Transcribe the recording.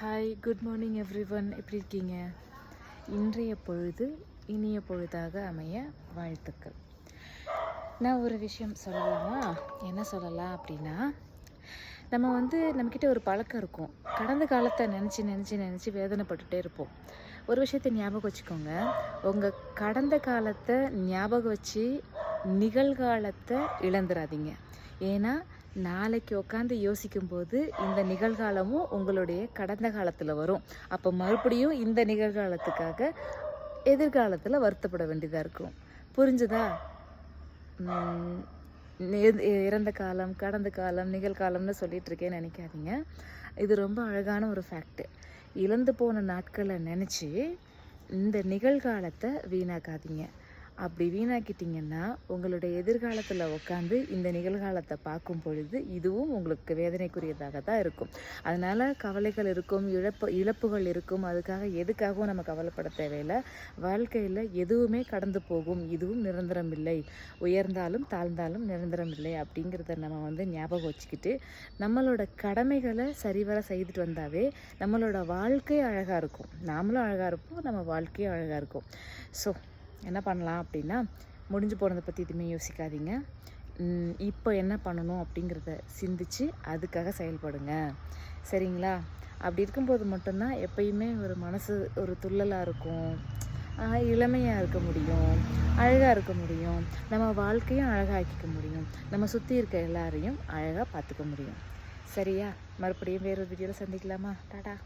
Hi good morning everyone எப்படி இருக்கீங்க? இன்றைய பொழுது இனிய பொழுதாக அமைய வாழ்த்துக்கள். நான் ஒரு விஷயம் சொல்லலாமா? என்ன சொல்லலாம் அப்படின்னா நம்ம வந்து நம்மக்கிட்ட ஒரு பழக்கம் இருக்கும். கடந்த காலத்தை நினச்சி நினச்சி நினச்சி வேதனைப்பட்டுட்டே இருப்போம். ஒரு விஷயத்தை ஞாபகம் வச்சுக்கோங்க. உங்கள் கடந்த காலத்தை ஞாபகம் வச்சு நிகழ்காலத்தை இழந்துடாதீங்க ஏன்னா நாளைக்கு உட்காந்து யோசிக்கும்போது இந்த நிகழ்காலமும் உங்களுடைய கடந்த காலத்தில் வரும். அப்போ மறுபடியும் இந்த நிகழ்காலத்துக்காக எதிர்காலத்தில் வருத்தப்பட வேண்டியதாக இருக்கும். புரிஞ்சுதா? இறந்த காலம் கடந்த காலம் நிகழ்காலம்னு சொல்லிட்டு இருக்கேன்னு நினைக்காதீங்க. இது ரொம்ப அழகான ஒரு ஃபேக்ட் இழந்து போன நாட்களை நினச்சி இந்த நிகழ்காலத்தை வீணாக்காதீங்க. அப்படி வீணாக்கிட்டீங்கன்னா உங்களுடைய எதிர்காலத்தில் உட்காந்து இந்த நிகழ்காலத்தை பார்க்கும் பொழுது இதுவும் உங்களுக்கு வேதனைக்குரியதாக தான் இருக்கும். அதனால் கவலைகள் இருக்கும் இழப்பு இழப்புகள் இருக்கும். அதுக்காக எதுக்காகவும் நம்ம கவலைப்பட தேவையில்லை. வாழ்க்கையில் எதுவுமே கடந்து போகும். இதுவும் நிரந்தரம் இல்லை. உயர்ந்தாலும் தாழ்ந்தாலும் நிரந்தரம் இல்லை அப்படிங்கிறத நம்ம வந்து ஞாபகம் வச்சுக்கிட்டு நம்மளோட கடமைகளை சரிவர செய்துட்டு வந்தாவே நம்மளோட வாழ்க்கை அழகாக இருக்கும். நாமளும் அழகாக இருப்போம். நம்ம வாழ்க்கையும் அழகாக இருக்கும். ஸோ என்ன பண்ணலாம் அப்படின்னா முடிஞ்சு போனதை பற்றி எதுவுமே யோசிக்காதீங்க. இப்போ என்ன பண்ணணும் அப்படிங்கிறத சிந்திச்சு அதுக்காக செயல்படுங்க. சரிங்களா? அப்படி இருக்கும்போது மட்டும்தான் எப்பயுமே ஒரு மனசு ஒரு துள்ளலாக இருக்கும். இளமையாக இருக்க முடியும். அழகாக இருக்க முடியும். நம்ம வாழ்க்கையும் அழகாக்கிக்க முடியும். நம்ம சுற்றி இருக்க எல்லாரையும் அழகாக பார்த்துக்க முடியும். சரியா? மறுபடியும் வேறொரு வீடியோவில் சந்திக்கலாமா? டாடா.